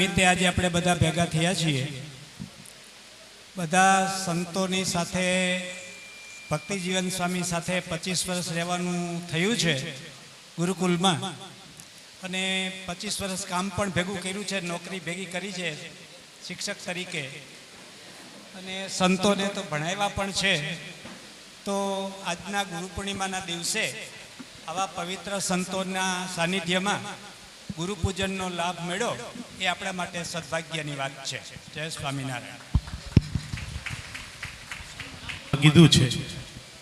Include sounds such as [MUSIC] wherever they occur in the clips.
નિમિત્તે આજે આપણે બધા ભેગા થયા છીએ. બધા સંતોની સાથે, ભક્તિજીવન સ્વામી સાથે પચીસ વર્ષ રહેવાનું થયું છે ગુરુકુલમાં. અને પચીસ વર્ષ કામ પણ ભેગું કર્યું છે, નોકરી ભેગી કરી છે શિક્ષક તરીકે. અને સંતોને તો ભણાવ્યા પણ છે. તો આજના ગુરુ પૂર્ણિમાના દિવસે આવા પવિત્ર સંતોના સાનિધ્યમાં ગુરુ પૂજનનો લાભ મેળવો એ આપણા માટે સદભાગ્યની વાત છે. જય સ્વામિનારાયણ. કીધું છે.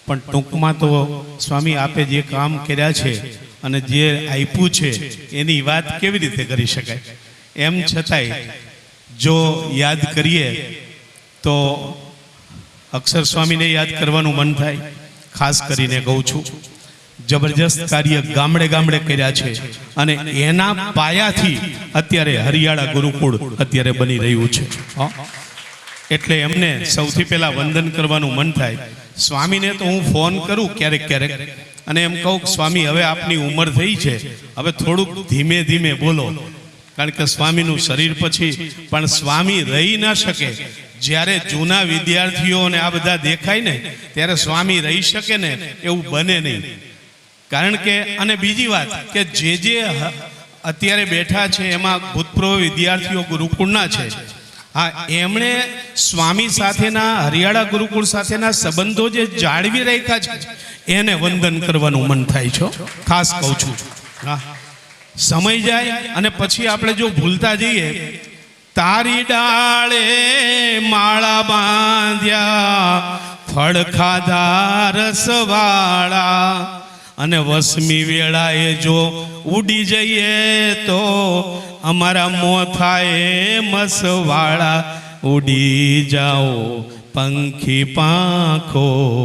પણ ટૂંકમાં તો સ્વામી આપે જે કામ કર્યા છે અને જે આપ્યું છે એની વાત કેવી રીતે કરી શકાય? એમ છતાંય જો યાદ કરીએ તો અક્ષર સ્વામીને યાદ કરવાનું મન થાય. ખાસ કરીને કહું છું. જબરજસ્ત કાર્ય ગામડે ગામડે કર્યા છે. અને એના પાયાથી અત્યારે હરિયાળા ગુરુકુળ અત્યારે બની રહ્યું છે. એટલે એમને સૌથી પહેલા વંદન કરવાનું મન થાય. સ્વામીને તો હું ફોન કરું ક્યારેક ક્યારેક. અને એમ કહું સ્વામી, હવે આપની ઉંમર થઈ છે. હવે થોડુંક ધીમે ધીમે બોલો. કારણ કે સ્વામીનું શરીર પછી પણ સ્વામી રહી ના શકે. જ્યારે જૂના વિદ્યાર્થીઓને આ બધા દેખાય ને, ત્યારે સ્વામી રહી શકે ને, એવું બને નહીં. કારણ કે, અને બીજી વાત કે જે જે અત્યારે બેઠા છે, એમાં ભૂતપૂર્વ વિદ્યાર્થીઓ ગુરુકુળના છે. હા, એમણે સ્વામી સાથેના, હરિયાળા ગુરુકુળ સાથેના સંબંધો જે જાળવી રાખ્યા છે, એને વંદન કરવાનું મન થાય છે ખાસ કહું છું. હા. સમય જાય અને પછી આપણે જો ભૂલતા જઈએ, તારી ડાળે માળા બાંધ્યા ફળ રસવાળા અને વસમી વેળાએ જો ઉડી જઈએ તો અમારા મોથાએ મસવાળા ઉડી જાઓ, પંખી પાંખો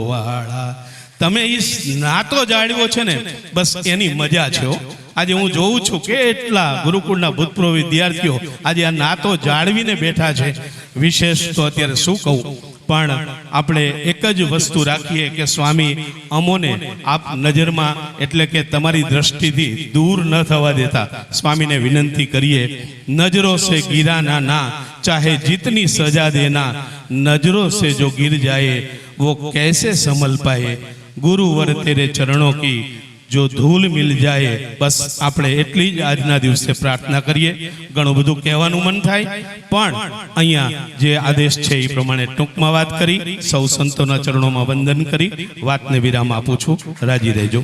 વાળા. તમે એ નાતો જાળવ્યો છે ને, બસ એની મજા છે આજે હું જોઉં છું કેટલા ગુરુકુળના ભૂતપૂર્વ વિદ્યાર્થીઓ આજે આ નાતો જાળવીને બેઠા છે. વિશેષ તો અત્યારે શું કહું? પણ આપણે એક જ વસ્તુ રાખીએ કે સ્વામી, અમોને આપ નજરમાં એટલે કે તમારી દ્રષ્ટિથી દૂર ન થવા દેતા. સ્વામીને વિનંતી કરીએ, નજરો સે ગીરાના ના, ચાહે જીતની સજા દેના નજરો સે જો ગીર જાયે, વો કેસે સંભલ પાએ ગુરુવર તેરે ચરણો કી જો ધૂલ મિલ જાય, બસ આપણે એટલી જ આજના દિવસે પ્રાર્થના કરીએ. ઘણું બધું કહેવાનું મન થાય, પણ અહીંયા જે આદેશ છે એ પ્રમાણે ટૂંકમાં વાત કરી, સૌ સંતોના ચરણોમાં વંદન કરી, વાતને વિરામ આપું છું. રાજી રહેજો.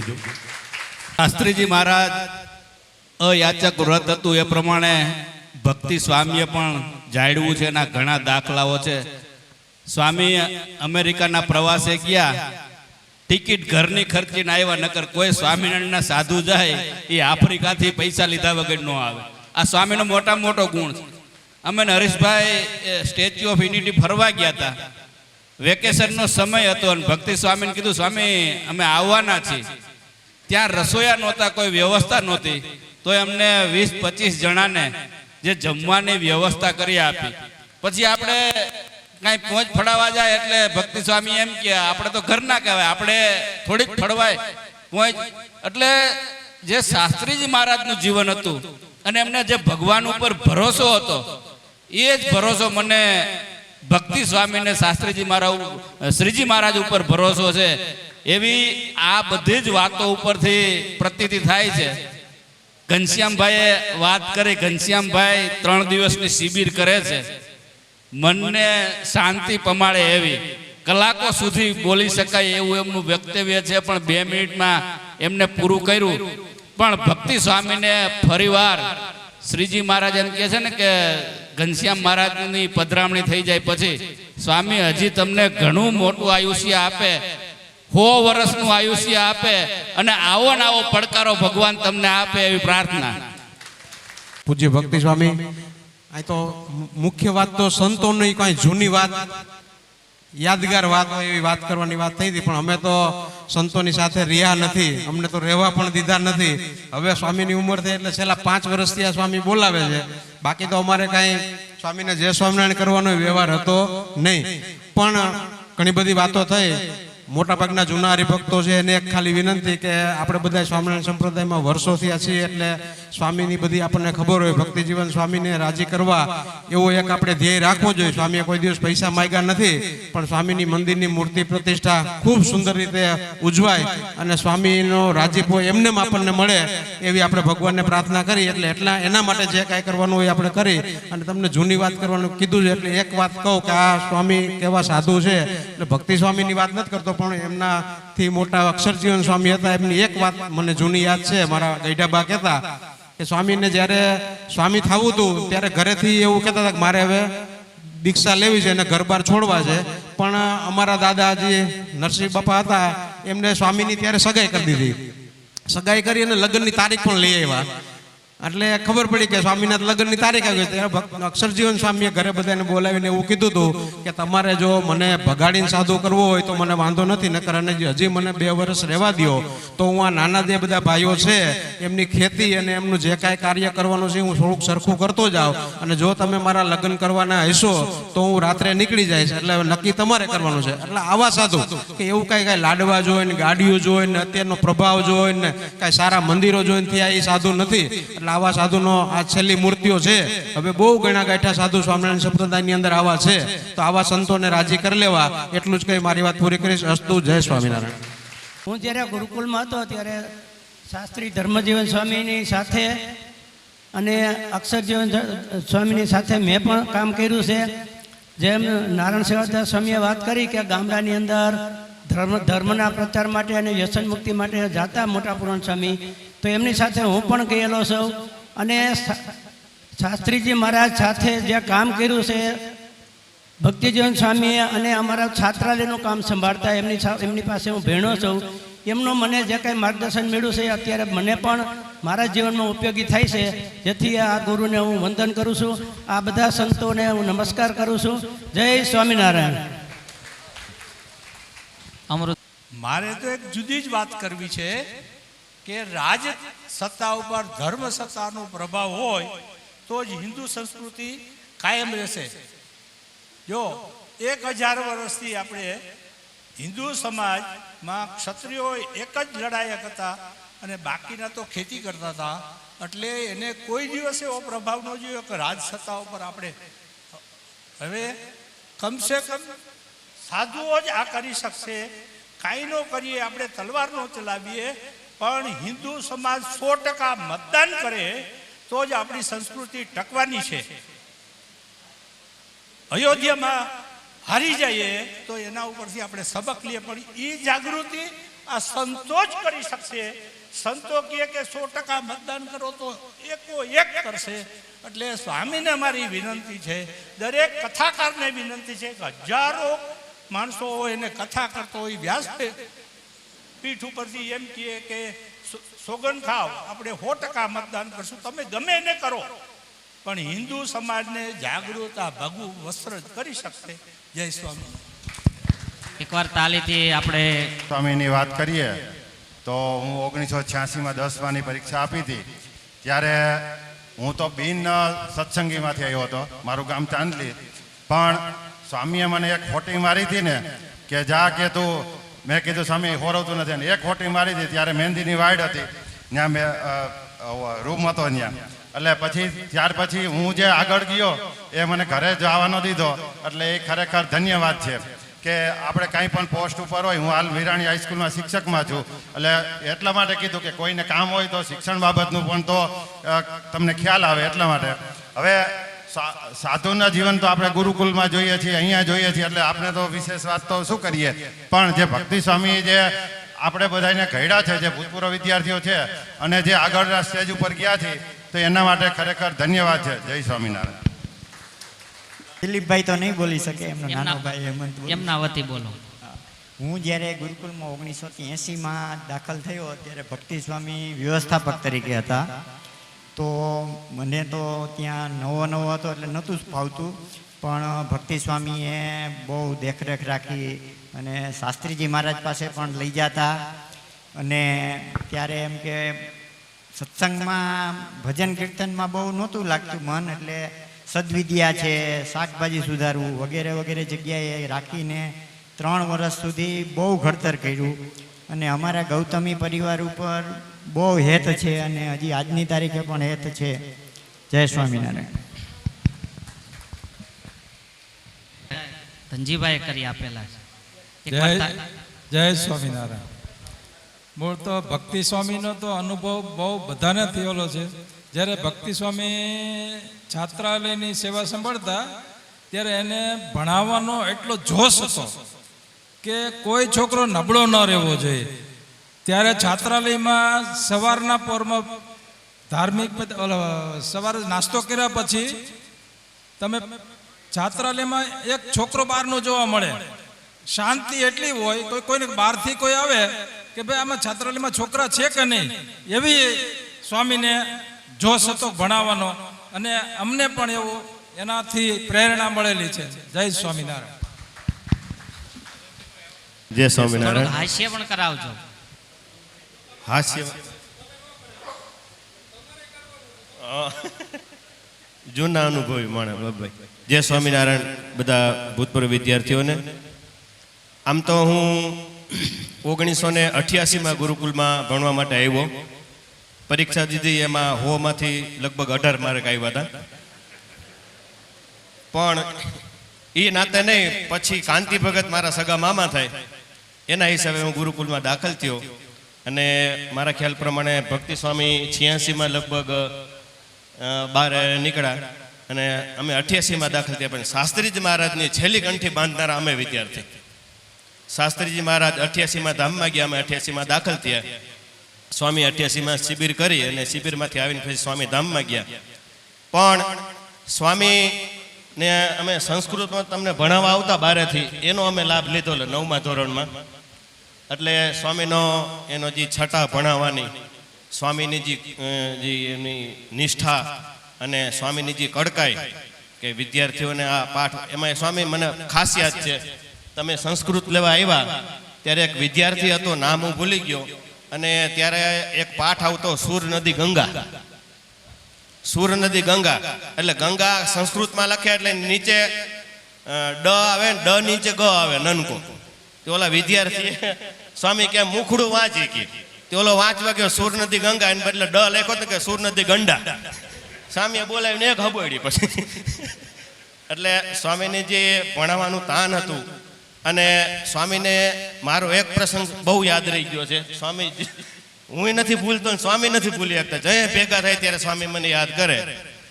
શાસ્ત્રીજી મહારાજ, અયાચક વ્રત હતું એ પ્રમાણે ભક્તિ સ્વામીએ પણ જાળવું છે, એના ઘણા દાખલાઓ છે. સ્વામી અમેરિકાના પ્રવાસે ગયા ટિકિટ ઘરની ખર્ચીને આવ્યા નકર કોઈ સ્વામિનારાયણના સાધુ જાય, એ આફ્રિકાથી પૈસા લીધા વગર ન આવે. આ સ્વામીનો મોટા મોટો ગુણ છે. અમે હરીશભાઈ સ્ટેચ્યુ ઓફ યુનિટી ફરવા ગયા હતા વેકેશનનો સમય હતો અને ભક્તિ સ્વામીને કીધું, સ્વામી, અમે આવવાના છીએ. ત્યાં રસોયા નહોતા, કોઈ વ્યવસ્થા નહોતી. તો એમને વીસ પચીસ જણાને જે જમવાની વ્યવસ્થા કરી આપી. પછી આપણે કાંઈ પહોંચ ફળાવા જાય એટલે ભક્તિ સ્વામી એમ કે, આપણે તો ઘર ના કહેવાય, આપણે થોડીક ફળવાય. પહોંચ એટલે જે શાસ્ત્રીજી મહારાજનું જીવન હતું અને એમને જે ભગવાન ઉપર ભરોસો હતો, એ જ ભરોસો મને ભક્તિ સ્વામીને શાસ્ત્રીજી મહારાજ શ્રીજી મહારાજ ઉપર ભરોસો છે, એવી આ બધી જ વાતો ઉપરથી પ્રતીતિ થાય છે. ઘનશ્યામભાઈએ વાત કરી, ઘનશ્યામભાઈ ત્રણ દિવસની શિબિર કરે છે. મનને શાંતિ પમાડે એવી. કલાકો સુધી બોલી શકાય એવું એમનું વક્તવ્ય છે, પણ બે મિનિટમાં એમને પૂરું કર્યું. પણ ભક્તિ સ્વામીને ફરીવાર શ્રીજી મહારાજ એમ કહે છે ને કે ઘનશ્યામ મહારાજની પધરામણી થઈ જાય પછી, સ્વામી, હજી તમને ઘણું મોટું આયુષ્ય આપે. સો વર્ષનું આયુષ્ય આપે અને આવો ને આવો પડકારો ભગવાન તમને આપે એવી પ્રાર્થના. પૂજ્ય ભક્તિ સ્વામી અહીં તો મુખ્ય વાત તો સંતોની કાંઈ જૂની વાત, યાદગાર વાત હોય એવી વાત કરવાની વાત થઈ હતી, પણ અમે તો સંતોની સાથે રહ્યા નથી. અમને તો રહેવા પણ દીધા નથી. હવે સ્વામીની ઉંમર થઈ એટલે છેલ્લા પાંચ વર્ષથી આ સ્વામી બોલાવે છે. બાકી તો અમારે કાંઈ સ્વામીને જય સ્વામિનારાયણ કરવાનો વ્યવહાર હતો નહીં. પણ ઘણી બધી વાતો થઈ. મોટાભાગના જૂના હરિભક્તો છે, એને એક ખાલી વિનંતી કે આપણે બધા સ્વામિનારાયણ સંપ્રદાયમાં વર્ષોથી છીએ એટલે સ્વામીની બધી આપણને ખબર હોય ભક્તિ જીવન સ્વામીને રાજી કરવા, એવો એક આપણે ધ્યેય રાખવો જોઈએ. સ્વામીએ કોઈ દિવસ પૈસા માંગ્યા નથી, પણ સ્વામીની મંદિરની મૂર્તિ પ્રતિષ્ઠા ખૂબ સુંદર રીતે ઉજવાય અને સ્વામીનો રાજીપો એમને આપણને મળે એવી આપણે ભગવાનને પ્રાર્થના કરી, એટલે એટલા એના માટે જે કાંઈ કરવાનું હોય આપણે કરી. અને તમને જૂની વાત કરવાનું કીધું છે, એટલે એક વાત કહું કે આ સ્વામી કેવા સાધુ છે, એટલે ભક્તિ સ્વામીની વાત નથી કરતો પણ એમનાથી મોટા અક્ષરજીવન સ્વામી હતા. એમની એક વાત મને જૂની યાદ છે. મારા ગઈઢાબા કહેતા કે સ્વામીને જ્યારે સ્વામી થવું હતું, ત્યારે ઘરેથી એવું કહેતા હતા કે મારે હવે દીક્ષા લેવી છે અને ઘર બહાર છોડવા છે. પણ અમારા દાદાજી, નરસિંહ બાપા હતા, એમને સ્વામીની ત્યારે સગાઈ કરી દીધી. સગાઈ કરી અને લગ્નની તારીખ પણ લઈ આવ્યા. એટલે ખબર પડી કે સ્વામીનાથ લગ્નની તારીખ આવી ત્યારે અક્ષરજીવન સ્વામીએ ઘરે બધાને બોલાવીને એવું કીધું હતું કે તમારે જો મને ભગાડીને સાધુ કરવો હોય તો મને વાંધો નથી, નકર અને હજી મને બે વર્ષ રહેવા દો તો હું આ નાના જે બધા ભાઈઓ છે, એમની ખેતી અને એમનું જે કાંઈ કાર્ય કરવાનું છે, હું થોડુંક સરખું કરતો જાઉં. અને જો તમે મારા લગ્ન કરવાના હશો, તો હું રાત્રે નીકળી જઈશ. એટલે નક્કી તમારે કરવાનું છે. એટલે આવા સાધુ કે એવું કાંઈ કાંઈ લાડવા જોઈને, ગાડીઓ જોઈને, અત્યારનો પ્રભાવ જોઈને, કાંઈ સારા મંદિરો જોઈને થયા, એ સાધુ નથી. એટલે આવા સાધુનો આ છેલ્લી મૂર્તિઓ છે. હવે બહુ ઘણા ગાંઠા સાધુ સ્વામિનારાયણ સંપ્રદાયની અંદર આવા છે. તો આવા સંતોને રાજી કરી લેવા, એટલું જ કહી મારી વાત પૂરી કરીશ. અસ્તુ જય સ્વામિનારાયણ. હું જ્યારે ગુરુકુલમાં હતો ત્યારે શાસ્ત્રી ધર્મજીવન સ્વામીની સાથે અને અક્ષરજીવન સ્વામીની સાથે મેં પણ કામ કર્યું છે. જેમ નારાયણ સેવાદાસ સ્વામીએ વાત કરી કે ગામડાની અંદર ધર્મ, ધર્મના પ્રચાર માટે અને વ્યસન મુક્તિ માટે જાતા મોટા પુરાણ સ્વામી તો એમની સાથે હું પણ ગયેલો છું. અને શાસ્ત્રીજી મહારાજ સાથે જે કામ કર્યું છે ભક્તિજીવન સ્વામીએ અને અમારા છાત્રાલયનું કામ સંભાળતા એમની એમની પાસે હું ભેણો છું. એમનું મને જે કાંઈ માર્ગદર્શન મળ્યું છે અત્યારે મને પણ મારા જીવનમાં ઉપયોગી થાય છે. જેથી આ ગુરુને હું વંદન કરું છું. આ બધા સંતોને હું નમસ્કાર કરું છું. જય સ્વામિનારાયણ. અમૃત મારે તો એક જુદી જ વાત કરવી છે. કે રાજ સત્તા ઉપર, ધર્મ સત્તાનો પ્રભાવ હોય, તો જ હિન્દુ સંસ્કૃતિ કાયમ રહેશે. જો એક હજાર વર્ષથી આપણે હિન્દુ સમાજમાં ક્ષત્રિયો એક જ લડાયક હતા અને બાકીના તો ખેતી કરતા હતા, એટલે એને કોઈ દિવસ એવો પ્રભાવ ન જોયો કે રાજ સત્તા ઉપર આપણે હવે કમસે કમ સાધુઓ જ આ કરી શકશે. કાંઈ ન કરીએ, આપણે તલવાર ન ચલાવીએ પણ હિન્દુ સમાજ સો ટકા મતદાન કરે, તો જ આપણી સંસ્કૃતિ ટકવાની છે. અયોધ્યામાં હારી જઈએ, તો એના ઉપરથી આપણે સબક લઈએ, પણ એ જાગૃતિ આ સંતો જ કરી શકશે. સંતો કહે કે સો ટકા મતદાન કરો તો એકો એક કરશે. એટલે સ્વામીને મારી વિનંતી છે, દરેક કથાકારને વિનંતી છે કે હજારો માણસો એને કથા કરતો હોય વ્યાસ પીઠ ઉપરથી એમ કહે કે સો- સોગન ખાવ આપણે સો ટકા મતદાન કરશું. તમે ગમે એને કરો. પણ હિન્દુ સમાજને જાગૃત આ ભગુ વસ્ત્ર જ કરી શકશે. જય સ્વામી. એકવાર તાલીથી આપણે સ્વામીની વાત કરીએ તો હું ઓગણીસો છ્યાસીમાં દસમાની પરીક્ષા આપી હતી. ત્યારે હું તો બિન સત્સંગીમાંથી આવ્યો હતો. મારું ગામ ચાંદલી. પણ સ્વામીએ મને એક ખોટી મારી હતી ને કે જા કે તું મેં કીધું, સ્વામી, હોરવતું નથી. અને એક ખોટી મારી હતી ત્યારે મહેંદીની વાડ હતી. ત્યાં મેં રૂમ હતો ત્યાં. એટલે પછી, ત્યાર પછી હું જે આગળ ગયો, એ મને ઘરે જવાનો દીધો. એટલે એ ખરેખર ધન્યવાદ છે કે આપણે કાંઈ પણ પોસ્ટ ઉપર હોય, હું હાલ વિરાણી હાઈસ્કૂલમાં શિક્ષકમાં છું. એટલે એટલા માટે કીધું કે કોઈને કામ હોય તો શિક્ષણ બાબતનું પણ તો તમને ખ્યાલ આવે એટલા માટે. હવે સાધુના જીવન તો આપણે ગુરુકુલમાં જોઈએ છીએ અહીંયા જોઈએ છીએ એટલે આપણે તો વિશેષ વાત તો શું કરીએ? પણ જે ભક્તિ સ્વામી જે આપણે બધાને ઘડ્યા છે જે ભૂતપૂર્વ વિદ્યાર્થીઓ છે અને જે આગળના સ્ટેજ ઉપર ગયા છે તો એના માટે ખરેખર ધન્યવાદ છે. જય સ્વામિનારાયણ. દિલીપભાઈ તો નહીં બોલી શકે એમનો નાનો ભાઈ હેમંત એમના વતી બોલો. હું જ્યારે ગુરુકુલમાં ઓગણીસો એંસીમાં દાખલ થયો ત્યારે ભક્તિ સ્વામી વ્યવસ્થાપક તરીકે હતા. તો મને તો ત્યાં નવો નવો હતો એટલે નહોતું જ ફાવતું. પણ ભક્તિ સ્વામીએ બહુ દેખરેખ રાખી અને શાસ્ત્રીજી મહારાજ પાસે પણ લઈ જતા. અને ત્યારે એમ કે સત્સંગમાં ભજન કીર્તનમાં બહુ નહોતું લાગતું મન એટલે સદવિદ્યા છે, શાકભાજી સુધારવું વગેરે વગેરે જગ્યાએ રાખીને ત્રણ વર્ષ સુધી બહુ ઘડતર કર્યું. અને અમારા ગૌતમી પરિવાર ઉપર બહુ હેત છે અને હજી આજની તારીખે પણ હેત છે. જય સ્વામિનારાયણ. ધનજીભાઈ કરી આપેલા છે. જય જય સ્વામિનારાયણ. મૂળ તો ભક્તિ સ્વામીનો તો અનુભવ બહુ બધાને થયેલો છે. જ્યારે ભક્તિ સ્વામી છાત્રાલયની સેવા સંભાળતા ત્યારે એને ભણાવવાનો એટલો જોશ હતો કે કોઈ છોકરો નબળો ન રહેવો જોઈએ. ત્યારે છાત્રાલયમાં સવારના પોરમાં ધાર્મિક સવારે નાસ્તો કર્યા પછી તમે છાત્રાલયમાં એક છોકરો બહારનો જોવા મળે. શાંતિ એટલી હોય તો કોઈને બહારથી કોઈ આવે કે ભાઈ આમાં છાત્રાલયમાં છોકરા છે કે નહીં? એવી સ્વામીને જોશ હતો ભણાવવાનો અને અમને પણ એવું એનાથી પ્રેરણા મળેલી છે. જય સ્વામિનારાયણ. જય સ્વામિનારાયણ. હાસ્ય પણ કરાવજો. હાસ્ય. જૂના અનુભવી માણે બાબાઈ જય સ્વામિનારાયણ બધા ભૂતપૂર્વ વિદ્યાર્થીઓને, આમ તો હું ઓગણીસો ને અઠ્યાસીમાં ગુરુકુલમાં ભણવા માટે આવ્યો. પરીક્ષા દીધી, એમાં હોમાંથી લગભગ અઢાર માર્ક આવ્યા હતા. પણ એ નાતે નહીં, પછી કાંતિ ભગત મારા સગા મામા થાય. એના હિસાબે હું ગુરુકુલમાં દાખલ થયો. અને મારા ખ્યાલ પ્રમાણે ભક્તિ સ્વામી છ્યાસીમાં લગભગ બહાર નીકળ્યા અને અમે અઠ્યાસીમાં દાખલ થયા, પણ શાસ્ત્રીજી મહારાજની છેલ્લી કંઠી બાંધનારા અમે વિદ્યાર્થી. શાસ્ત્રીજી મહારાજ અઠ્યાસીમાં ધામમાં ગયા, અમે અઠ્યાસીમાં દાખલ થયા. સ્વામી અઠ્યાસીમાં શિબિર કરી અને શિબિરમાંથી આવીને પછી સ્વામી ધામમાં ગયા. પણ સ્વામી ને અમે સંસ્કૃતમાં તમને ભણાવવા આવતા બારેથી, એનો અમે લાભ લીધો નવમા ધોરણમાં. એટલે સ્વામીનો એનો જે છટા ભણાવવાની, સ્વામીની જે જે એની નિષ્ઠા અને સ્વામીની જે કડકાઈ કે વિદ્યાર્થીઓને આ પાઠ, એમાં સ્વામી મને ખાસિયાત છે. તમે સંસ્કૃત લેવા આવ્યા, ત્યારે એક વિદ્યાર્થી હતો, નામ હું ભૂલી ગયો, અને ત્યારે એક પાઠ આવતો, સુર નદી ગંગા. સુર નદી ગંગા. એટલે ગંગા સંસ્કૃતમાં લખે એટલે નીચે ડ આવે ડ નીચે ગ આવે, નનકો. ઓલા વિદ્યાર્થી સ્વામી કે મુખડું વાંચી કે. તે ઓલો વાંચવા ગયો, સુર નદી ગંગા એને બદલે ડ લેખો તો કે સુર નદી ગંડા સ્વામીએ બોલાવીને એક હબોડી પછી. એટલે સ્વામીને જે ભણાવવાનું તાન હતું અને સ્વામીને મારો એક પ્રસંગ બહુ યાદ રહી ગયો છે. સ્વામી હું નથી ભૂલતો સ્વામી નથી ભૂલી શકતા. જય ભેગા થાય ત્યારે સ્વામી મને યાદ કરે.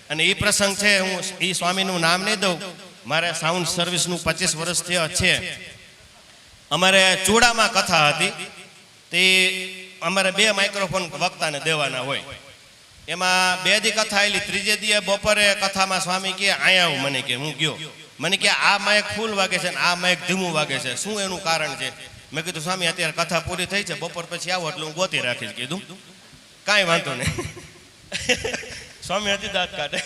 અને એ પ્રસંગ છે, હું એ સ્વામીનું નામ નહીં દઉં. મારે સાઉન્ડ સર્વિસનું પચીસ વર્ષ થયા છે. અમારે ચૂડામાં કથા હતી. તે અમારે બે માઇક્રોફોન વક્તાને દેવાના હોય. એમાં બે દી કથા આવેલી ત્રીજે દીએ બપોરે કથામાં સ્વામી કે અહીંયા આવું. મને કે હું ગયો. મને કે આ માઇક ફૂલ વાગે છે ને આ માઇક ધીમું વાગે છે. શું એનું કારણ છે? મેં કીધું, સ્વામી, અત્યારે કથા પૂરી થઈ છે. બપોર પછી આવો એટલે હું ગોતી રાખીશ, કીધું. કાંઈ વાંધો નહીં. [LAUGHS] સ્વામી હતી દાંત કાઢે.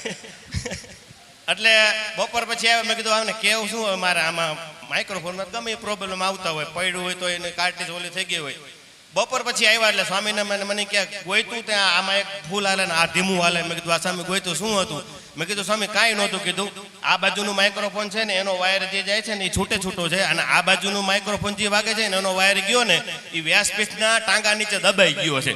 [LAUGHS] એટલે બપોર પછી આવ્યા. મેં કીધું આને કેવું શું મારે આમાં માઇક્રોફોનમાં ગમે એ પ્રોબ્લેમ આવતા હોય, પડ્યું હોય તો એને કાર્ટેજ ઓલી થઈ ગઈ હોય. બપોર પછી આવ્યા એટલે સ્વામીને મને મને કે ગોઈતું ત્યાં આમાં એક ફૂલ હાલે ને આ ધીમું હાલે. મેં કીધું, આ સ્વામી ગોયતું શું હતું? મેં કીધું, સ્વામી, કાંઈ નહોતું કીધું. આ બાજુનું માઇક્રોફોન છે ને, એનો વાયર જે જાય છે ને, એ છૂટે છૂટો છે અને આ બાજુનું માઇક્રોફોન જે વાગે છે ને, એનો વાયર ગયો ને, એ વ્યાસપીઠના ટાંગા નીચે દબાઈ ગયો છે.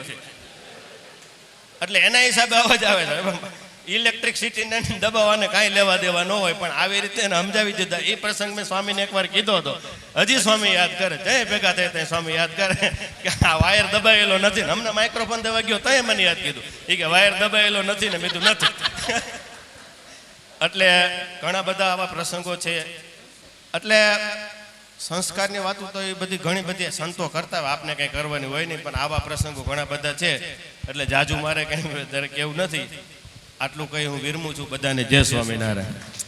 એટલે એના હિસાબે અવાજ આવે છે. ઇલેક્ટ્રિસિટીને દબાવવાને કાંઈ લેવા દેવા ન હોય, પણ આવી રીતે એને સમજાવી દીધા. એ પ્રસંગ મેં સ્વામીને એકવાર કીધો હતો. હજી સ્વામી યાદ કરે. જય ભેગા થાય ત્યાં સ્વામી યાદ કરે. કે આ વાયર દબાયેલો નથી ને હમણાં માઇક્રોફોન દેવા ગયો તય મને યાદ કીધું. એ કે વાયર દબાયેલો નથી ને બીજું નથી. એટલે ઘણા બધા આવા પ્રસંગો છે. એટલે સંસ્કારની વાતો તો એ બધી ઘણી બધી સંતો કરતા હોય. આપને કંઈ કરવાની હોય નહીં, પણ આવા પ્રસંગો ઘણા બધા છે. એટલે જાજુ મારે કંઈ કેવું નથી. આટલું કહી હું વિરમું છું બધાને. જય સ્વામિનારાયણ.